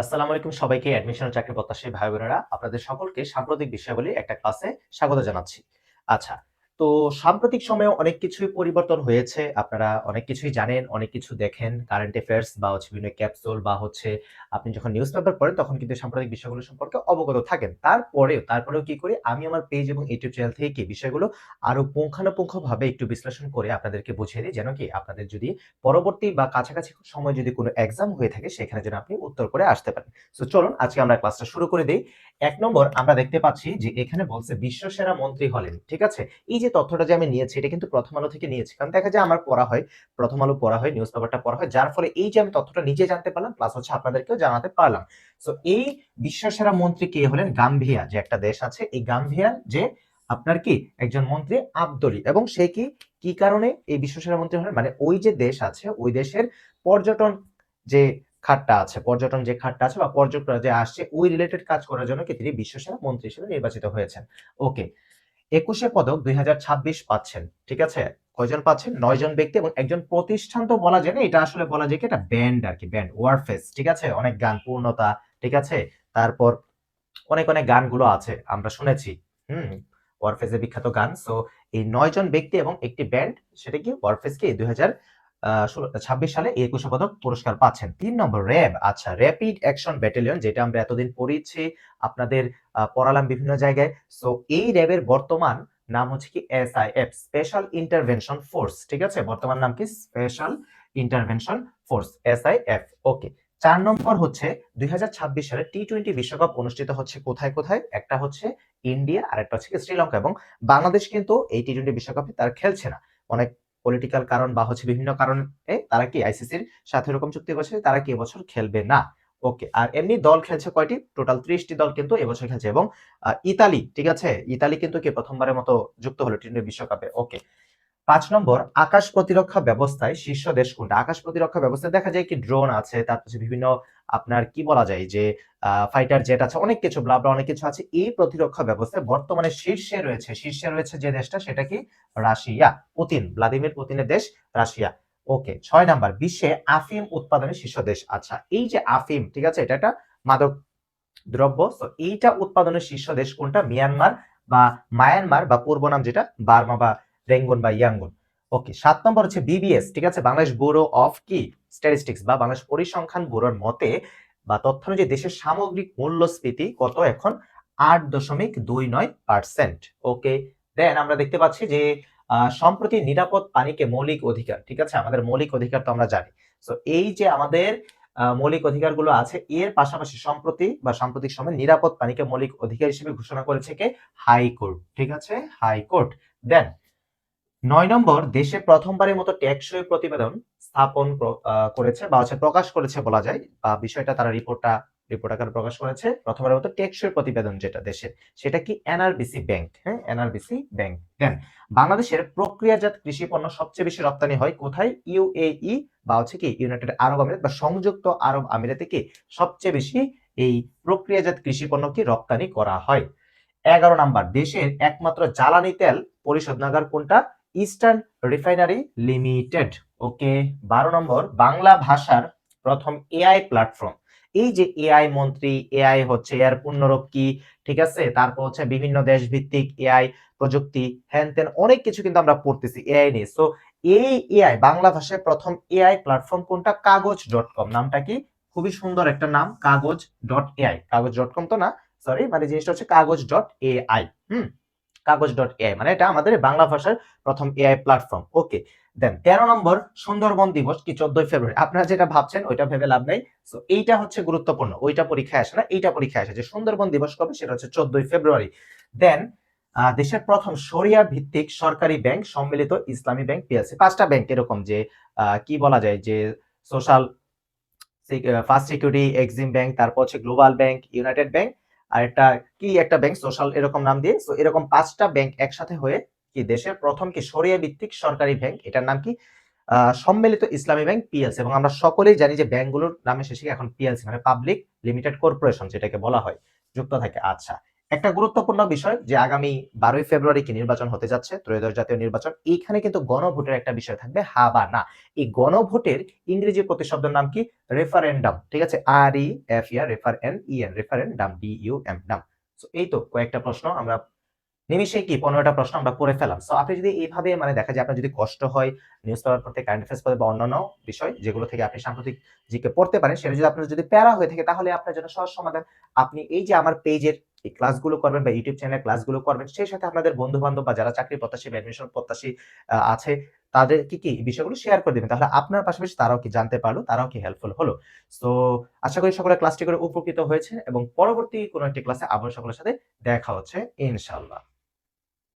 আসসালামু আলাইকুম সবাইকে অ্যাডমিশন চাকরি প্রত্যাশী ভাই বোনেরা আপনাদের সকলকে সাম্প্রতিক বিষয়াবলী একটা ক্লাসে স্বাগত জানাচ্ছি। আচ্ছা তো সাম্প্রতিক সময়ে অনেক কিছুই পরিবর্তন হয়েছে। আপনারা অনেক কিছুই জানেন, অনেক কিছু দেখেন। কারেন্ট অ্যাফেয়ার্স বা হচ্ছে বিভিন্ন ক্যাপসুল বা হচ্ছে আপনি যখন নিউজ পেপার পড়েন, তখন কিন্তু সাম্প্রতিক বিষয়গুলো সম্পর্কে অবগত থাকেন। তারপরেও তারপরেও কি করি? আমি আমার পেজ এবং ইউটিউব চ্যানেল থেকে কি বিষয়গুলো আরও পুঙ্খানুপুঙ্খভাবে একটু বিশ্লেষণ করে আপনাদেরকে বুঝিয়ে দিই। যেন কি আপনাদের যদি পরবর্তী বা কাছাকাছি সময় যদি কোনো এক্সাম হয়ে থাকে, সেখানে যেন আপনি উত্তর করে আসতে পারেন। সো চলুন আজকে আমরা ক্লাসটা শুরু করে দিই। এক নম্বর আমরা দেখতে পাচ্ছি যে এখানে বলছে বিশ্ব সেরা মন্ত্রী হলেন, ঠিক আছে? এই যে তথ্যটা যে আমি নিয়েছি, এটা কিন্তু প্রথম আলো থেকে নিয়েছি। কারণ দেখা যায় আমার পড়া হয়, প্রথম আলো পড়া হয় নিউজ পেপারটা পড়া হয়, যার ফলে এই যে আমি তথ্যটা নিজে জানতে পারলাম প্লাস হচ্ছে আপনাদেরকেও জানাতে পারলাম। সো এই বিশ্বসেরা মন্ত্রী কে হলেন গাম্ভিয়া যে একটা দেশ আছে। এই গাম্ভিয়া যে আপনার কি? একজন মন্ত্রী আবদলি। এবং সে কি কি কারণে এই বিশ্ব সেরা মন্ত্রী হলেন? মানে ওই যে দেশ আছে, ওই দেশের পর্যটন যে খাতটা আছে, পর্যটন যে খাতটা আছে বা পর্যটকরা যে আসছে, ওই রিলেটেড কাজ করার জন্য কি তিনি বিশ্বসেরা মন্ত্রী হিসেবে নির্বাচিত হয়েছেন। ওকে একুশে পদক দুই পাচ্ছেন, ঠিক আছে? কয়জন পাচ্ছেন? নয় জন ব্যক্তি এবং একজন প্রতিষ্ঠান তো বলা যায় না, এটা আসলে বলা যায় কি এটা ব্যান্ড আর কি, ব্যান্ড, ওয়ারফেস, ঠিক আছে? অনেক গান পূর্ণতা, ঠিক আছে? তারপর অনেক অনেক গানগুলো আছে, আমরা শুনেছি, হুম? ওয়ারফেসের বিখ্যাত গান সো এই নয় জন ব্যক্তি এবং একটি ব্যান্ড, সেটা কি? ওয়ারফেসকে দুই হাজার ছাব্বিশ সালে একুশে পদক পুরস্কার পাচ্ছেন। তিন নম্বর, র্যাব। আচ্ছা র্যাপিড অ্যাকশন ব্যাটালিয়ন, যেটা আমরা এতদিন পড়িয়েছি আপনাদের পড়ালাম বিভিন্ন জায়গায়। সো, এই র্যাবের বর্তমান নাম হচ্ছে কি স্পেশাল ইন্টারভেনশন ফোর্স। ঠিক আছে? বর্তমান নাম কি? স্পেশাল ইন্টারভেনশন ফোর্স ওকে, চার নম্বর হচ্ছে দুই হাজার ছাব্বিশ সালে টি টোয়েন্টি বিশ্বকাপ অনুষ্ঠিত হচ্ছে কোথায় কোথায়? একটা হচ্ছে ইন্ডিয়া আর একটা হচ্ছে শ্রীলঙ্কা। এবং বাংলাদেশ কিন্তু এই টি টোয়েন্টি বিশ্বকাপে তার খেলছে না। অনেক পলিটিক্যাল কারণ বা হচ্ছে বিভিন্ন কারণে তারা কি আইসিসির সাথে এরকম চুক্তি করেছে তারা কি এবছর খেলবে না। ওকে আর এমনি দল খেলছে কয়টি? টোটাল ত্রিশটি দল কিন্তু এবছর খেলছে এবং ইতালি, ঠিক আছে? ইতালি কিন্তু কি প্রথমবারের মতো যুক্ত হলো টি বিশ্বকাপে। ওকে পাঁচ নম্বর, আকাশ প্রতিরক্ষা ব্যবস্থায় শীর্ষ দেশ কোনটা? আকাশ প্রতিরক্ষা ব্যবস্থায় দেখা যায় কি ড্রোন আছে তারপর বিভিন্ন আপনার কি বলা যায় যে ফাইটার জেট আছে, অনেক কিছু ব্লাবলা অনেক কিছু আছে। এই প্রতিরক্ষা ব্যবস্থায় বর্তমানে শীর্ষে রয়েছে শীর্ষে রয়েছে যে দেশটা সেটা কি? রাশিয়া, পুতিন, ভ্লাদিমির পুতিনের দেশ রাশিয়া। ওকে ছয় নাম্বার, বিশ্বে আফিম উৎপাদনের শীর্ষ দেশ আচ্ছা এই যে আফিম, ঠিক আছে, এটা একটা মাদক দ্রব্য তো এইটা উৎপাদনের শীর্ষ দেশ কোনটা? মিয়ানমার বা মায়ানমার বা পূর্ব নাম যেটা? বার্মা বা রেঙ্গন বা ইয়াঙ্গন ওকে সাত নম্বর হচ্ছে বিবিএস ঠিক আছে? বাংলাদেশ ব্যুরো অফ কি? স্ট্যাটিস্টিক্স বা বাংলাদেশ পরিসংখ্যান ব্যুরোর মতে বা তথ্য অনুযায়ী দেশের সামগ্রিক মূল্যস্ফীতি কত এখন? আট দশমিক দুই নয় পার্সেন্ট। ওকে দেন আমরা দেখতে পাচ্ছি যে সম্প্রতি নিরাপদ পানিকে মৌলিক অধিকার, ঠিক আছে? আমাদের মৌলিক অধিকার তো আমরা জানি। তো এই যে আমাদের মৌলিক অধিকারগুলো আছে, এর পাশাপাশি সম্প্রতি বা সাম্প্রতিক সময় নিরাপদ পানিকে মৌলিক অধিকার হিসেবে ঘোষণা করেছে কে? হাইকোর্ট ঠিক আছে? হাইকোর্ট দেন নয় নম্বর, দেশে প্রথমবারের মতো টেকসই প্রতিবেদন স্থাপন করেছে বা হচ্ছে প্রকাশ করেছে বলা যায়, বা বিষয়টা তারা রিপোর্টটা, রিপোর্ট আকারে প্রকাশ করেছে। প্রথমবারের মতো টেকসই প্রতিবেদন যেটা দেশের সেটা কি এনআরবিসি ব্যাংক হ্যাঁ? NRBC bank. দেন, বাংলাদেশের প্রক্রিয়াজাত কৃষি পণ্য সবচেয়ে বেশি রপ্তানি হয় কোথায়? ইউএই বা হচ্ছে কি ইউনাইটেড আরব আমিরাত বা সংযুক্ত আরব আমিরাতে কি সবচেয়ে বেশি এই প্রক্রিয়াজাত কৃষি পণ্য কি রপ্তানি করা হয়? এগারো নাম্বার, দেশের একমাত্র জ্বালানি তেল পরিশোধনাগার কোনটা? ইস্টার্ন রিফাইনারি লিমিটেড ওকে বারো নম্বর, বাংলা ভাষার প্রথম এআই প্ল্যাটফর্ম এই যে এআই মন্ত্রী এআই হচ্ছে এর পূর্ণরূপ কি, ঠিক আছে? তারপর হচ্ছে বিভিন্ন দেশ ভিত্তিক এআই প্রযুক্তি, হ্যান ত্যান, অনেক কিছু কিন্তু আমরা পড়তেছি এআই নিয়ে। সো এই এআই বাংলা ভাষায় প্রথম এআই প্ল্যাটফর্ম কোনটা? কাগজ ডট কম। নামটা কি? খুবই সুন্দর একটা নাম, Kagoj dot AI Kagoj dot com তো না? সরি মানে জিনিসটা হচ্ছে কাগজ ডট এআই হুম? কাগজ ডট এআই মানে এটা আমাদের বাংলা ভাষার প্রথম এআই প্ল্যাটফর্ম ওকে দেন তেরো নম্বর, সুন্দরবন দিবস কি চোদ্দই ফেব্রুয়ারি? আপনারা যেটা ভাবছেন, ওইটা ভেবে লাভ নেই। তো এইটা হচ্ছে গুরুত্বপূর্ণ, ওইটা পরীক্ষায় আসে না, এইটা পরীক্ষায় আসে যে সুন্দরবন দিবস কবে? সেটা হচ্ছে চোদ্দই ফেব্রুয়ারি। দেন দেশের প্রথম সরিয়া ভিত্তিক সরকারি ব্যাংক সম্মিলিত ইসলামী ব্যাংক পিএলসি পাঁচটা ব্যাংক এরকম যে কি বলা যায় যে Social First Security Exim Bank তারপর হচ্ছে গ্লোবাল ব্যাংক ইউনাইটেড ব্যাংক আর একটা কি একটা ব্যাংক সোশ্যাল এরকম নাম দিয়ে তো এরকম পাঁচটা ব্যাংক একসাথে হয়ে কি দেশের প্রথম কি সরিয়া ভিত্তিক সরকারি ব্যাংক এটার নাম কি? সম্মিলিত ইসলামী ব্যাংক পিএলসি এবং আমরা সকলেই জানি যে ব্যাংকগুলোর নামে শেষে এখন পিএলসি মানে পাবলিক লিমিটেড কর্পোরেশন যেটাকে বলা হয়, যুক্ত থাকে। আচ্ছা একটা গুরুত্বপূর্ণ বিষয় যে আগামী বারোই ফেব্রুয়ারি কি নির্বাচন হতে যাচ্ছে? ত্রয়োদশ জাতীয় নির্বাচন। এইখানে কিন্তু গণভোটের একটা বিষয় থাকবে, হা বা না। এই গণভোটের ইংরেজি প্রতিশব্দের নাম কি? রেফারেন্ডাম। ঠিক আছে? R E F E R refer N E N, referendum, D U M dum এই তো কয়েকটা প্রশ্ন, আমরা নিমিশে কি পনেরোটা প্রশ্ন আমরা পড়ে ফেলাম। সো আপনি যদি এইভাবে মানে দেখা যায় আপনার যদি কষ্ট হয় নিউজ পেপার পড়তে কারেন্ট অ্যাফেয়ার্স পড়তে বা অন্যান্য বিষয় যেগুলো থেকে আপনি সাম্প্রতিক জিকে পড়তে পারেন, সেটা যদি আপনার যদি প্যারা হয়ে থাকে, তাহলে আপনার জন্য সহজ সমাধান। আপনি এই যে আমার পেজের এই ক্লাসগুলো করবেন বা ইউটিউব চ্যানেলে ক্লাসগুলো করবেন, সেই সাথে আপনাদের বন্ধু বান্ধব বা যারা চাকরি প্রত্যাশী বা অ্যাডমিশন প্রত্যাশী আছে, তাদের কি কি বিষয়গুলো শেয়ার করে দেবেন। তাহলে আপনার পাশাপাশি তারাও কি জানতে পারল, তারাও কি হেল্পফুল হলো। সো আশা করি সকলে ক্লাসটি করে উপকৃত হয়েছে এবং পরবর্তী কোনো একটি ক্লাসে আবার সকলের সাথে দেখা হচ্ছে, ইনশাআল্লাহ।